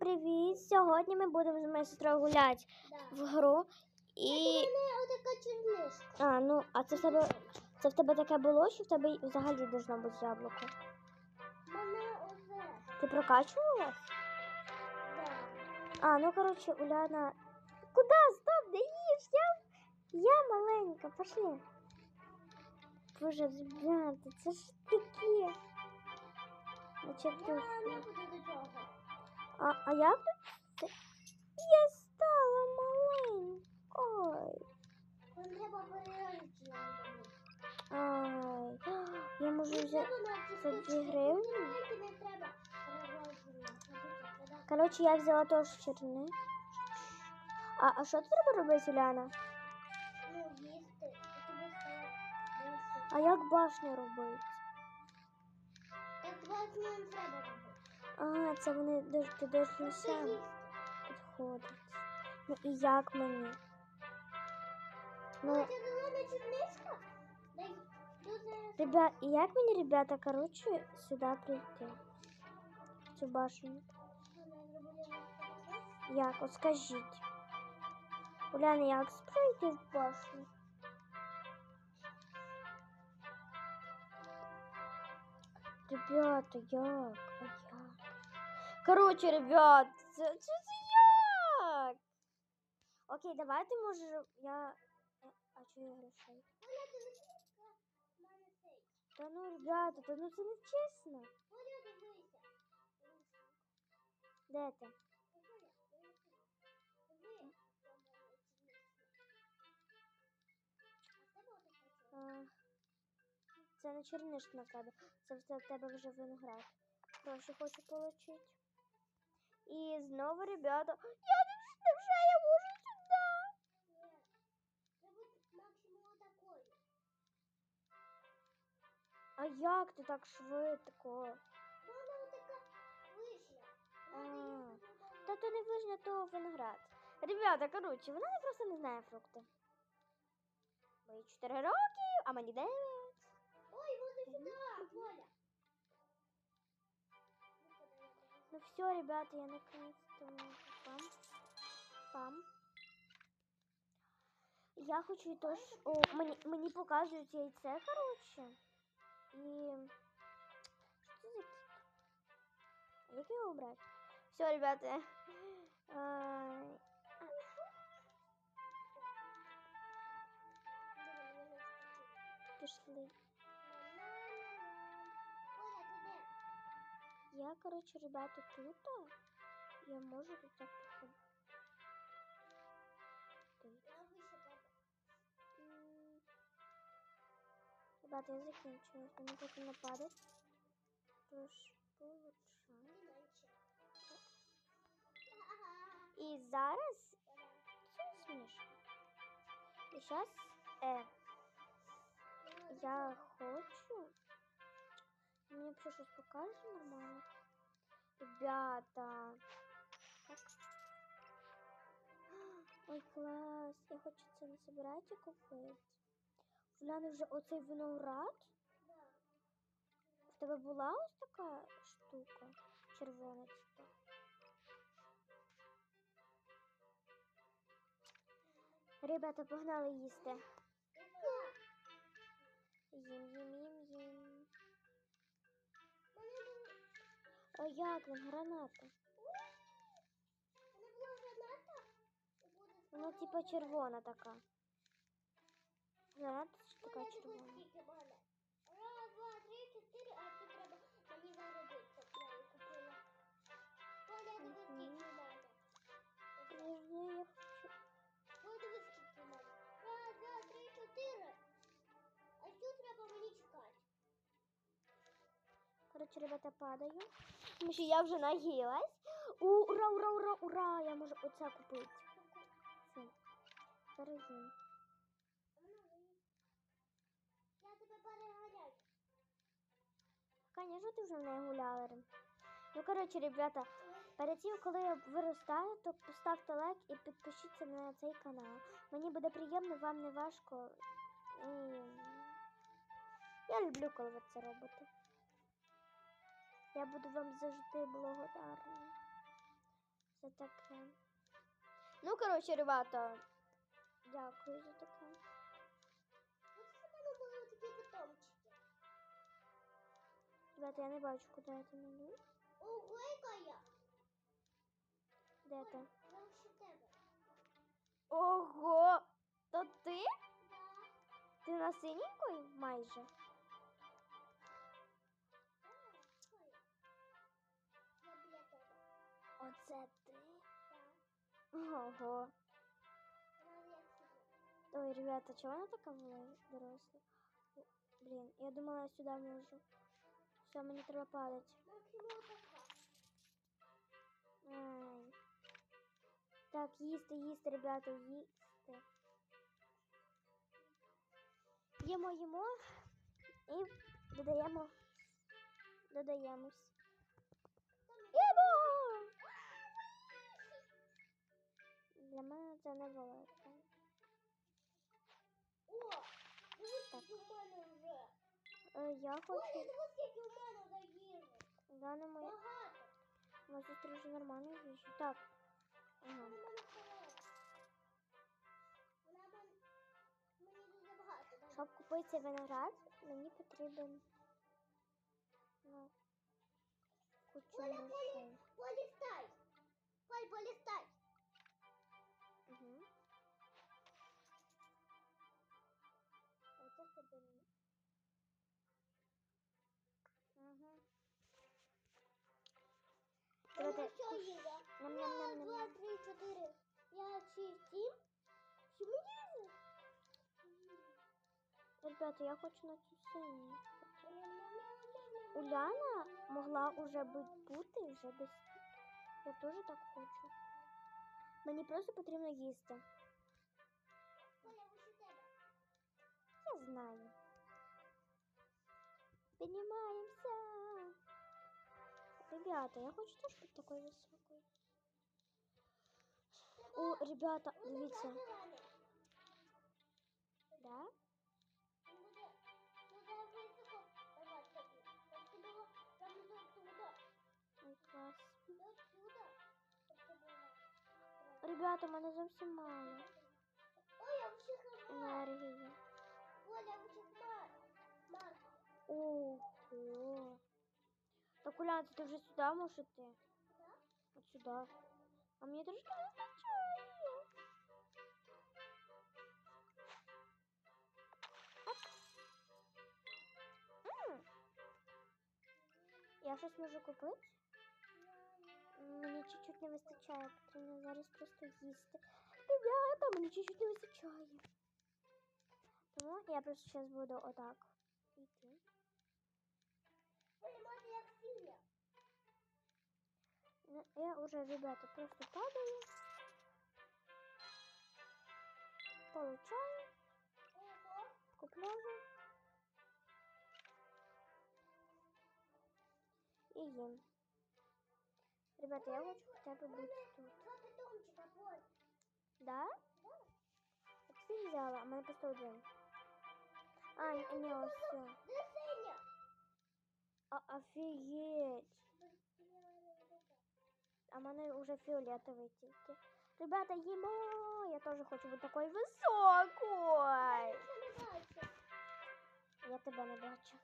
привіт! Сьогодні ми будемо з моєю сестрою гуляти Да. в гру. І. Чернишка. А, ну, а це в тебе. Це в тебе таке було, що в тебе взагалі должно бути яблуко. Ти прокачувала? Да. А, ну коротше, Уляна. Куда? Стоп, не їж! Я, я маленька, пошли. Боже, ребята, це ж таке. Значить, Я не буду до цього. А, а як? Я стала маленькою. Треба. Ай, я можу взяти. За дві гривні? Коротше, я взяла теж черни. А, а що треба робити, Уляна? Ну, їсти. А як башню робити? Так два не треба робити. А, це вони дож- ти должен Це сам їсти. підходити. Ну і як мені? Ну, Ну, це зелена чернишка? Дай дуже... ребят, і як мені, ребята, коротше, сюди прийти? В цю башню. Як? От скажіть. Уляна, як пройти в башню? Ребята, як? Коротше, ребят, це, це, це як? Окей, давайте може я. А чого я грошей? Та ну, ребята, та ну це не чесно. Де ти? Чернишка. Це не черниш на тебе, це в тебе вже виноград. Гроші хочу отримати. І знову, ребята, я вже я максимум отакої. А як ти так швидко? Вона отака вишня. А, Надо Та то не вижня, то виноград. Ребята, коротше, вона просто не знає фрукти. Мені 4 роки, а мені 9. Ой, води сюди, Оля. Ну все, ребята, я наконец-то можу. Пам. Пам. Я хочу і теж. О, мені, мені показують яйце, коротше. І. Що це за кіт? А Як його обрати? Все, ребята. Ай, Пішли. Я, коротше, ребята, тут. Я можу тут так. М. Ребята, я закінчила. Мені поки не падать. Тож, получаю. І зараз це смішно. І зараз е, я хочу. Мені взагалі щось покаже нормально. Ребята. Так. Ой, клас. Я хочу це не собирайте купити. В мене вже оцей виноград. В тебе була ось така штука червона типа. Ребята, погнали їсти. Їм, їм, їм. А як він граната? Вона була граната. і буде Вона здорова. типа червона така. Граната ж така Оля, дивись, червона. скільки в мене. Раз, два, три, чотири, а тут треба мені заробити, щоб я її купила. Оля, дивись, скільки в Коротше, ребята, падаю. Тому що я вже наїлась. Ура, ура, ура, ура! Я можу оце купити. Це. Їм. Я тебе переганяю. Конечно, ти вже в неї гуляла. Ну, коротше, ребята, перед тим, коли я виростаю, то поставте лайк і підпишіться на цей канал. Мені буде приємно, вам не важко. І... Я люблю, коли ви це робите. Я буду вам завжди благодарна. за таке. Ну, коротше, ребята, дякую за таке. Ось в мене були такі питомчики. Ребята, я не бачу, куди я там іду. Ого, я. Де ти? Ого! То ти? Да. Ти на синенької майже? Оце ти? Ого. Ой, ребята, чого вона така була доросла? О, Блін, я думала, я сюди можу. Все, мені треба падати. Ай. Так, їсти, їсти, ребята, їсти. Їмо, їмо і додаємо. Додаємось. Їмо! Мене це не велике. О, дивись, в мене вже. Е, Я хочу. дивись, скільки в мене вже їжі. Да, не моя. Багато. Моя сестра вже нормально їжі. Так. Ага. Вона мене. Мені дуже багато. Щоб купити виноград, мені потрібен ну, кучу Оля, грошей. Полі, полістай. Поль, полістай. Давайте. все їде. Раз, два, три, чотири, п'ять, шість, сім. Сім. Ребята, я хочу на цю синю. Уляна могла уже бути вже без. Я теж так хочу. Мені просто потрібно їсти. Я знаю. Піднімаємося. Ребята, я хочу теж бути такою високою. О, ребята, Він буде дивіться. зелений. Да? Він буде, буде високо давати тобі. От тобі го- там до сюди. Ой, клас. До сюди. От тобі го- Ребята, в мене зовсім мало Ой, я всіх мар. енергії. Оля, я всіх мар. Мар. Ого. Так, Уляна, ти вже сюди можеш? Да? От сюди. А мені трошки не вистачає. Я щось можу купити? Мені чуть-чуть не вистачає, потрібно зараз просто їсти. Ребята, мені чуть-чуть не вистачає. Тому я просто зараз буду отак. Йти. Оля, мати як сіля. Ну, Я уже, ребята, просто падаю. Получаю, Ого. купляю. І їм. Ребята, я хочу хоча б бути тут. Два питомчика, Поль. Да? Да? Я всі взяла, а мене просто один. А, ні, ні, ось все. Де синя? Мене вже фіолетовий тільки. Ребята, їмо! Я теж хочу бути такою високою. Я тебе не бачу.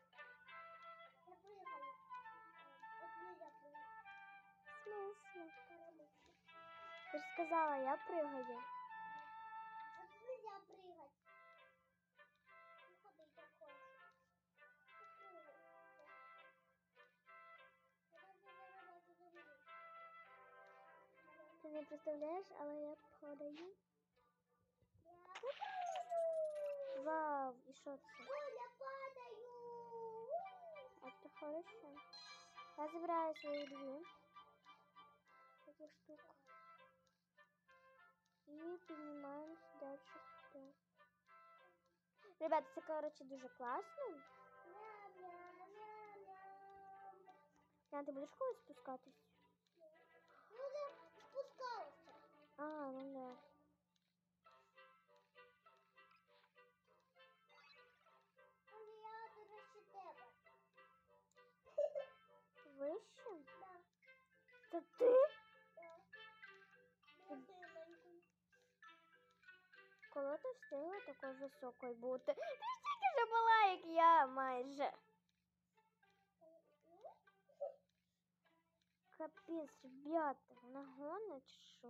Смисло. Ти ж сказала, я пригаю. Не представляєш, але я падаю. Я Вау, і що це? Оля, падаю. А це хорошо. Я забираю свої дві. Такі штуки. І піднімаємося далі сюди. Ребята, це, коротше, дуже класно. Яна, ти будеш колись спускатись? Ну, да, опускался. А, ну да. Выше? Да. Это ты? Да. Коли ти встигла такою високою будто. Ты ж тільки ж була, як я майже. Капець, ребята, вона чи?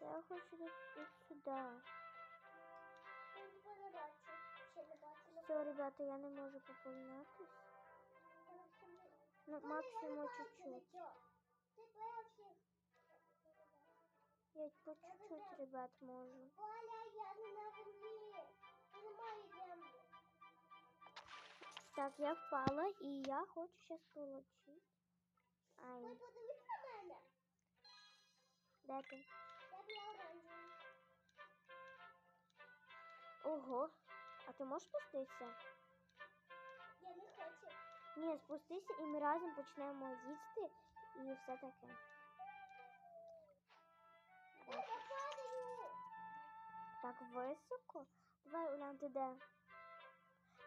Я хочу от сюди. Не. Все, ребята, я не можу поповнятись. Ну, максимум чуть-чуть. Я по чуть-чуть, ребят, можу. Оля, я не на. Я немає землі. Так, я впала, і я хочу зараз получити. Ай, подивись на мене. де ти? Я б оранжевий. Ого. А ти можеш спуститися? Я не хочу. Ні, спустися і ми разом почнемо їсти і все таке. Я. Так високо. Давай, Улян, ти де?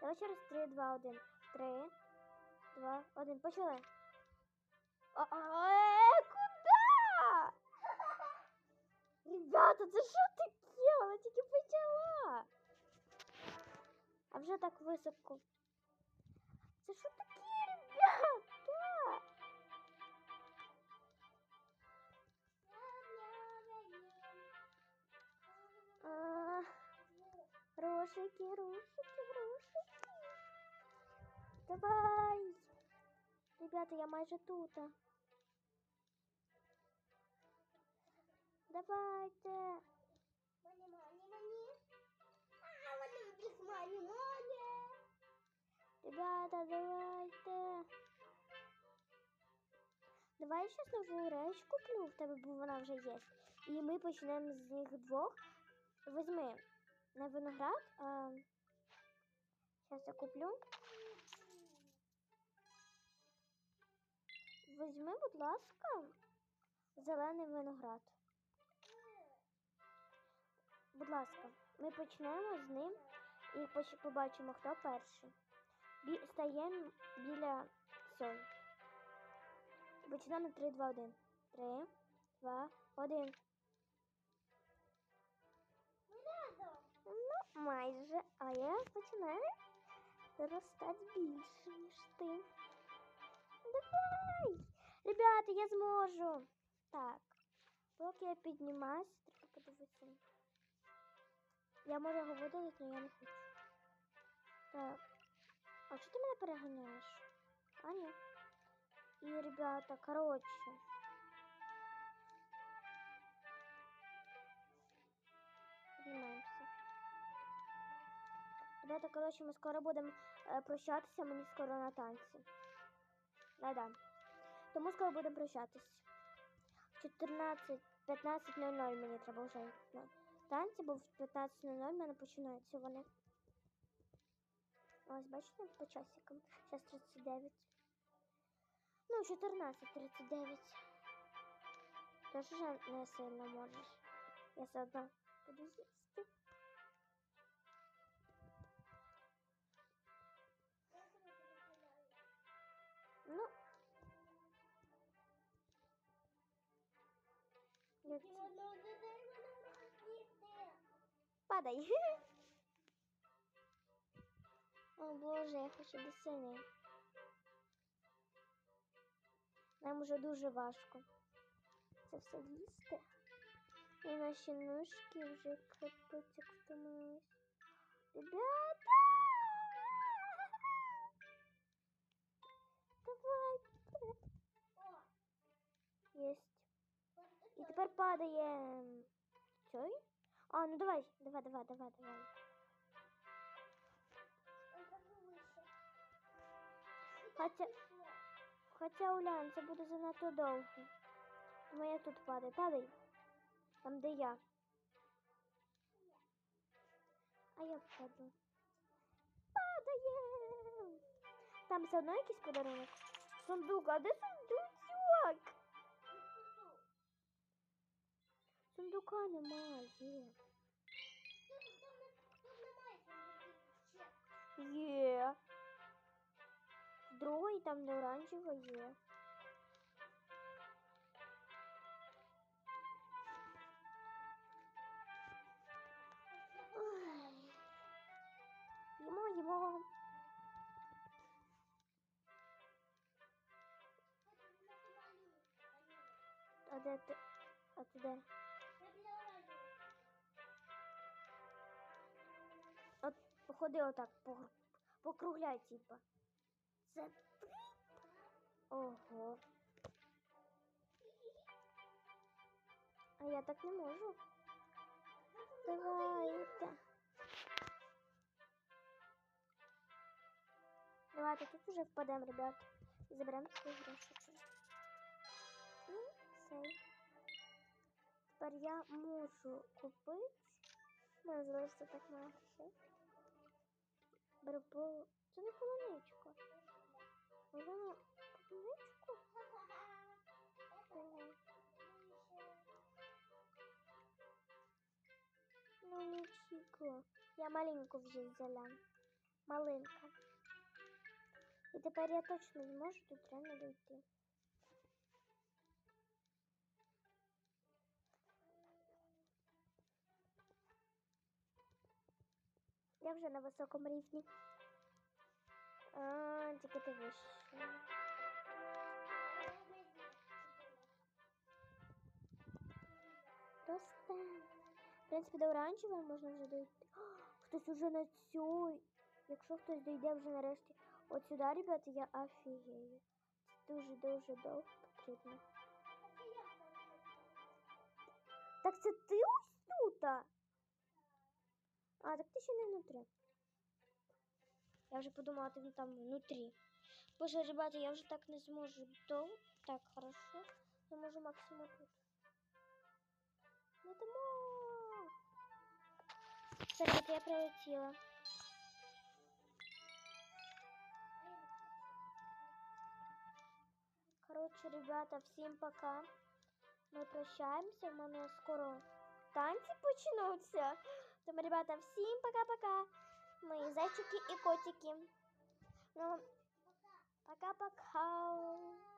Давай через 3, 2, 1. 3, 2, 1. Почали. А, а, е, куди? Ребята, це що таке? Вона тільки почала. А вже так високо. Це що таке, ребята? А, рошики, рошики. Давай. Ребята, я майже тут. Давайте. Мані, мані, мані. А, вони вбіг мані, мані. Ребята, давайте. Давай я сейчас нову речь куплю в тебе, бо вона вже є. І ми почнемо з них двох. Візьми не виноград, а зараз я куплю. Візьми, будь ласка, зелений виноград. Будь ласка, ми почнемо з ним і побачимо, хто перший. Стаємо біля цього. Почнемо 3, 2, 1. 3, 2, 1. Ну. Ну, майже. А я починаю зростати більше, ніж ти. Давай! Ребята, я зможу. Так. Поки я піднімаюся, треба подивитися. Я можу його видалити, але я не хочу. Так. А чого ти мене переганяєш? А, ні. І, ребята, коротше. Піднімаємося. Ребята, коротше, ми скоро будемо е, прощатися, мені скоро на танці. Да-да. Тому скоро будемо прощатись. 14, 15.00 мені треба вже на танці, бо в 15.00 в мене починаються вони. Ось, бачите, по часикам. Зараз 39. Ну, 14.39. Тож вже не сильно можеш. Я все одно буду їсти. Як Ти це? одного додому не розбити. Падай. О боже, я хочу до сини. Нам уже дуже важко. Це все їсти. І наші ножки вже як втомились. Ребята! Єсть. от І це. тепер падає цей. А, ну давай, давай, давай, давай, давай. Как. Хоча, Улян, це буде занадто довго. Тому я тут падаю. Падай. Там, де я. А я впаду. Падає. Там все одно якийсь подарунок. Сундук, а де сундучок? Павука немає. Є. Другий там де оранжева є. Йому його. А де ти? А ти де? От походи отак, погр- покругляй, типа. Це ти? Ого. А я так не можу. Давайте. Давайте тут уже впадемо, ребят. І заберемо свої гроші. І цей. Тепер я можу купити. Мене залишиться так мало грошей. Беру по... Це не полуничка. Вона полуничку? Ого. Ну нічого. Я маленьку вже взяла. Маленька. І тепер я точно зможу тут реально дойти. Я вже на високому рівні. А, тільки ти вище. Росте. В принципі, до оранжевого можна вже дойти. О, хтось уже на цю. Якщо хтось дойде вже нарешті от сюди, ребята, я офігею. Це дуже-дуже довго потрібно. Так це ти ось тут? А, так ти ще не внутрі. Я вже подумала, ти там внутрі. Боже, ребята, я вже так не зможу довго. Так, хорошо. Я можу максимум тут. Не тому. Все, ребята, я прилетіла. Коротше, ребята, всім пока. Ми прощаємося. В мене скоро танці почнуться. Тому, ребята, всім пока-пока. Мої зайчики і котики. Ну, пока-пока.